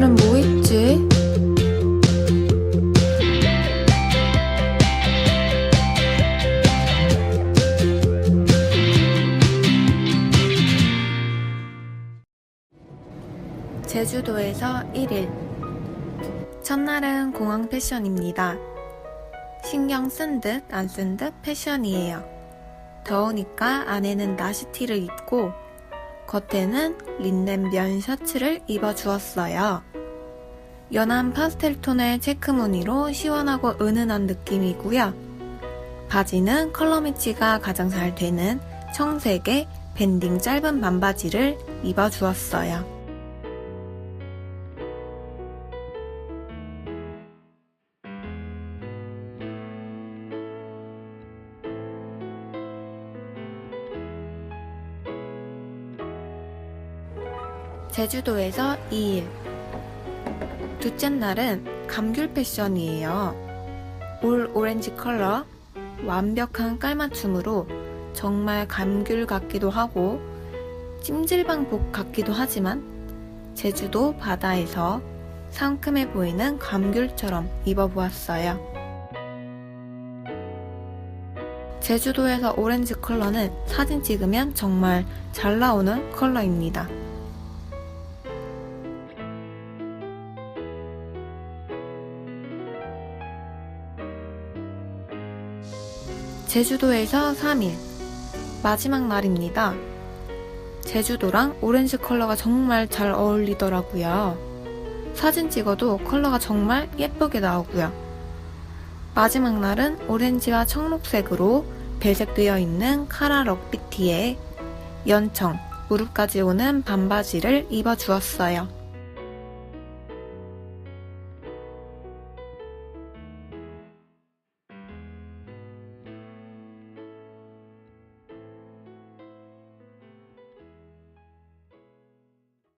오늘은 뭐 있지? 제주도에서 1일 첫날은 공항 패션입니다. 신경 쓴 듯 안 쓴 듯 패션이에요. 더우니까 안에는 나시티를 입고 겉에는 린넨 면 셔츠를 입어 주었어요. 연한 파스텔 톤의 체크 무늬로 시원하고 은은한 느낌이고요. 바지는 컬러 매치가 가장 잘 되는 청색의 밴딩 짧은 반바지를 입어 주었어요. 제주도에서 2일. 둘째 날은 감귤 패션이에요. 올 오렌지 컬러, 완벽한 깔맞춤으로 정말 감귤 같기도 하고 찜질방복 같기도 하지만 제주도 바다에서 상큼해 보이는 감귤처럼 입어보았어요. 제주도에서 오렌지 컬러는 사진 찍으면 정말 잘 나오는 컬러입니다. 제주도에서 3일. 마지막 날입니다. 제주도랑 오렌지 컬러가 정말 잘 어울리더라고요. 사진 찍어도 컬러가 정말 예쁘게 나오고요. 마지막 날은 오렌지와 청록색으로 배색되어 있는 카라 럭비티에 연청, 무릎까지 오는 반바지를 입어 주었어요.